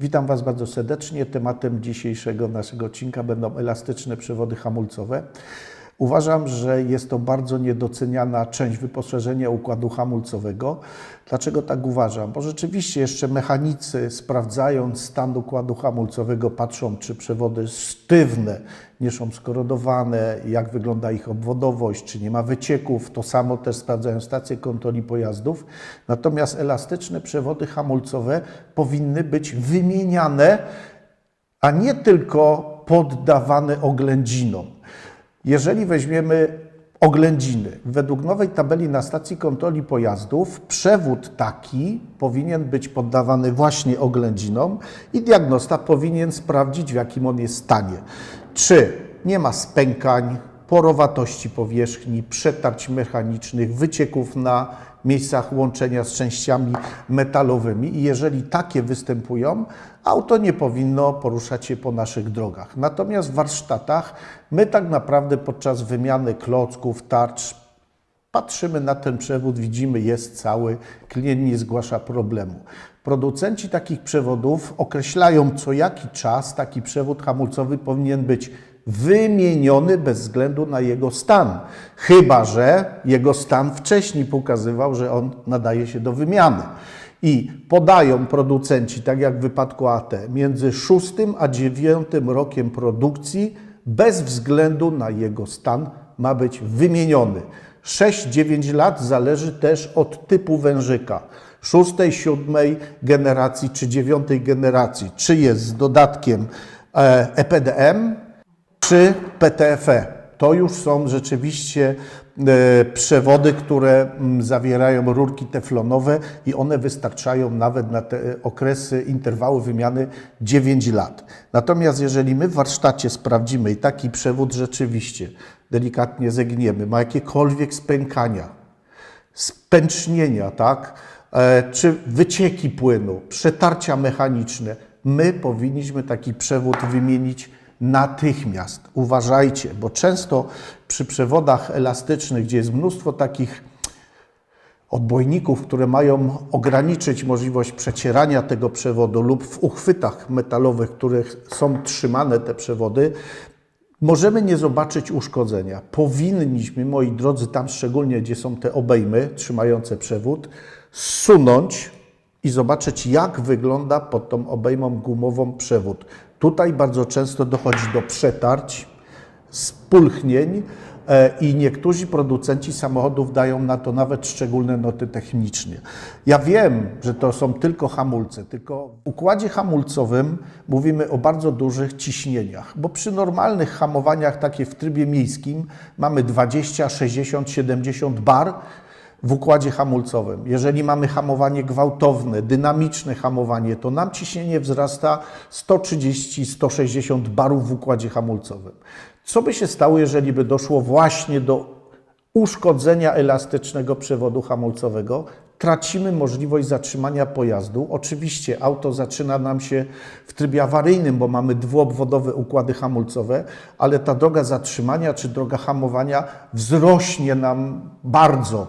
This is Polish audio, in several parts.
Witam Was bardzo serdecznie. Tematem dzisiejszego naszego odcinka będą elastyczne przewody hamulcowe. Uważam, że jest to bardzo niedoceniana część wyposażenia układu hamulcowego. Dlaczego tak uważam? Bo rzeczywiście jeszcze mechanicy sprawdzając stan układu hamulcowego patrzą, czy przewody sztywne nie są skorodowane, jak wygląda ich obwodowość, czy nie ma wycieków. To samo też sprawdzają stacje kontroli pojazdów. Natomiast elastyczne przewody hamulcowe powinny być wymieniane, a nie tylko poddawane oględzinom. Jeżeli weźmiemy oględziny, według nowej tabeli na stacji kontroli pojazdów, przewód taki powinien być poddawany właśnie oględzinom i diagnosta powinien sprawdzić, w jakim on jest stanie. Czy nie ma spękań, porowatości powierzchni, przetarć mechanicznych, wycieków na miejscach łączenia z częściami metalowymi i jeżeli takie występują, auto nie powinno poruszać się po naszych drogach. Natomiast w warsztatach my tak naprawdę podczas wymiany klocków, tarcz patrzymy na ten przewód, widzimy jest cały, klient nie zgłasza problemu. Producenci takich przewodów określają co jaki czas taki przewód hamulcowy powinien być wymieniony bez względu na jego stan. Chyba, że jego stan wcześniej pokazywał, że on nadaje się do wymiany. I podają producenci, tak jak w wypadku AT, między 6 a 9 rokiem produkcji, bez względu na jego stan, ma być wymieniony. 6-9 lat zależy też od typu wężyka. Szóstej, siódmej generacji czy dziewiątej generacji, czy jest z dodatkiem e, EPDM, czy PTFE. To już są rzeczywiście e, przewody, które mm, zawierają rurki teflonowe i one wystarczają nawet na te okresy interwały wymiany 9 lat. Natomiast jeżeli my w warsztacie sprawdzimy i taki przewód rzeczywiście delikatnie zegniemy, ma jakiekolwiek spękania, spęcznienia, tak? E, czy wycieki płynu, przetarcia mechaniczne, my powinniśmy taki przewód wymienić natychmiast. Uważajcie, bo często przy przewodach elastycznych, gdzie jest mnóstwo takich odbojników, które mają ograniczyć możliwość przecierania tego przewodu lub w uchwytach metalowych, których są trzymane te przewody, możemy nie zobaczyć uszkodzenia. Powinniśmy, moi drodzy, tam szczególnie gdzie są te obejmy trzymające przewód, zsunąć i zobaczyć, jak wygląda pod tą obejmą gumową przewód. Tutaj bardzo często dochodzi do przetarć, spulchnień e, i niektórzy producenci samochodów dają na to nawet szczególne noty techniczne. Ja wiem, że to są tylko hamulce, tylko w układzie hamulcowym mówimy o bardzo dużych ciśnieniach, bo przy normalnych hamowaniach, takie w trybie miejskim, mamy 20, 60, 70 bar, w układzie hamulcowym. Jeżeli mamy hamowanie gwałtowne, dynamiczne hamowanie, to nam ciśnienie wzrasta 130-160 barów w układzie hamulcowym. Co by się stało, jeżeli by doszło właśnie do uszkodzenia elastycznego przewodu hamulcowego? Tracimy możliwość zatrzymania pojazdu. Oczywiście auto zaczyna nam się w trybie awaryjnym, bo mamy dwuobwodowe układy hamulcowe, ale ta droga zatrzymania czy droga hamowania wzrośnie nam bardzo.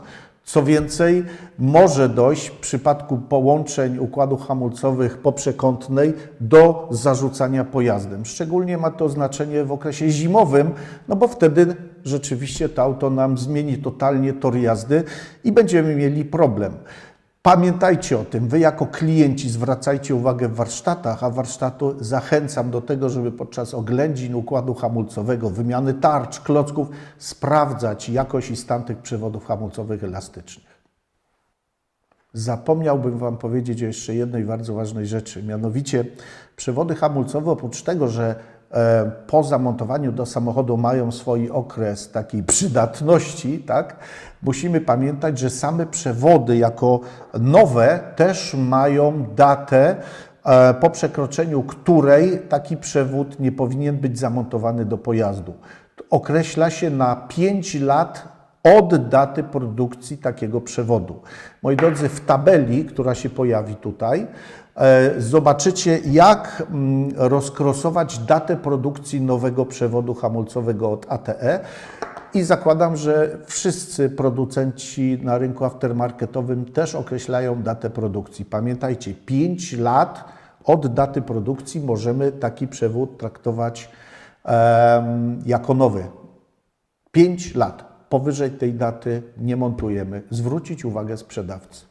Co więcej, może dojść w przypadku połączeń układów hamulcowych poprzekątnej do zarzucania pojazdem. Szczególnie ma to znaczenie w okresie zimowym, no bo wtedy rzeczywiście to auto nam zmieni totalnie tor jazdy i będziemy mieli problem. Pamiętajcie o tym, wy jako klienci zwracajcie uwagę w warsztatach, a warsztatu zachęcam do tego, żeby podczas oględzin układu hamulcowego, wymiany tarcz, klocków sprawdzać jakość i stan tych przewodów hamulcowych elastycznych. Zapomniałbym Wam powiedzieć o jeszcze jednej bardzo ważnej rzeczy, mianowicie przewody hamulcowe oprócz tego, że po zamontowaniu do samochodu mają swój okres takiej przydatności, tak? Musimy pamiętać, że same przewody jako nowe też mają datę, e, po przekroczeniu której taki przewód nie powinien być zamontowany do pojazdu. Określa się na 5 lat od daty produkcji takiego przewodu. Moi drodzy, w tabeli, która się pojawi tutaj, e, zobaczycie, jak mm, rozkrosować datę produkcji nowego przewodu hamulcowego od ATE. I zakładam, że wszyscy producenci na rynku aftermarketowym też określają datę produkcji. Pamiętajcie, 5 lat Od daty produkcji możemy taki przewód traktować em, jako nowy. 5 lat. Powyżej tej daty nie montujemy. Zwrócić uwagę sprzedawcy.